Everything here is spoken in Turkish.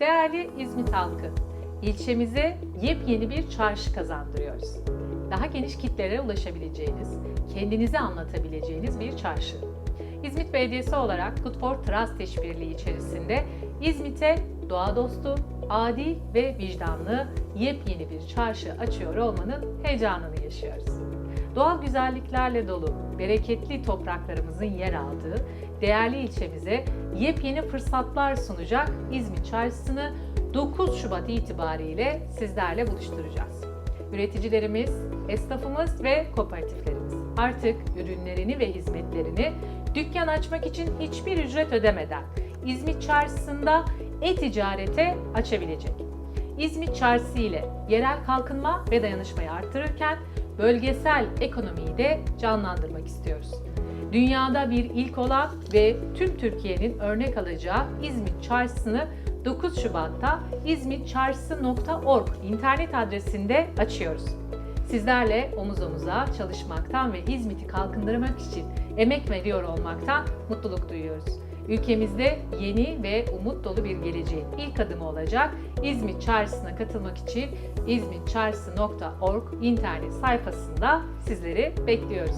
Değerli İzmit halkı, ilçemize yepyeni bir çarşı kazandırıyoruz. Daha geniş kitlere ulaşabileceğiniz, kendinizi anlatabileceğiniz bir çarşı. İzmit Belediyesi olarak Good for Trust işbirliği içerisinde İzmit'e doğa dostu, adil ve vicdanlı yepyeni bir çarşı açıyor olmanın heyecanını yaşıyoruz. Doğal güzelliklerle dolu, bereketli topraklarımızın yer aldığı değerli ilçemize yepyeni fırsatlar sunacak İzmit Çarşısı'nı 9 Şubat itibariyle sizlerle buluşturacağız. Üreticilerimiz, esnafımız ve kooperatiflerimiz artık ürünlerini ve hizmetlerini dükkan açmak için hiçbir ücret ödemeden İzmit Çarşısı'nda e-ticarete açabilecek. İzmit Çarşısı ile yerel kalkınma ve dayanışmayı artırırken bölgesel ekonomiyi de canlandırmak istiyoruz. Dünyada bir ilk olan ve tüm Türkiye'nin örnek alacağı İzmit Çarşısı'nı 9 Şubat'ta izmitçarşısı.org internet adresinde açıyoruz. Sizlerle omuz omuza çalışmaktan ve İzmit'i kalkındırmak için emek veriyor olmaktan mutluluk duyuyoruz. Ülkemizde yeni ve umut dolu bir geleceğin ilk adımı olacak İzmit Çarşısı'na katılmak için izmitçarşısı.org internet sayfasında sizleri bekliyoruz.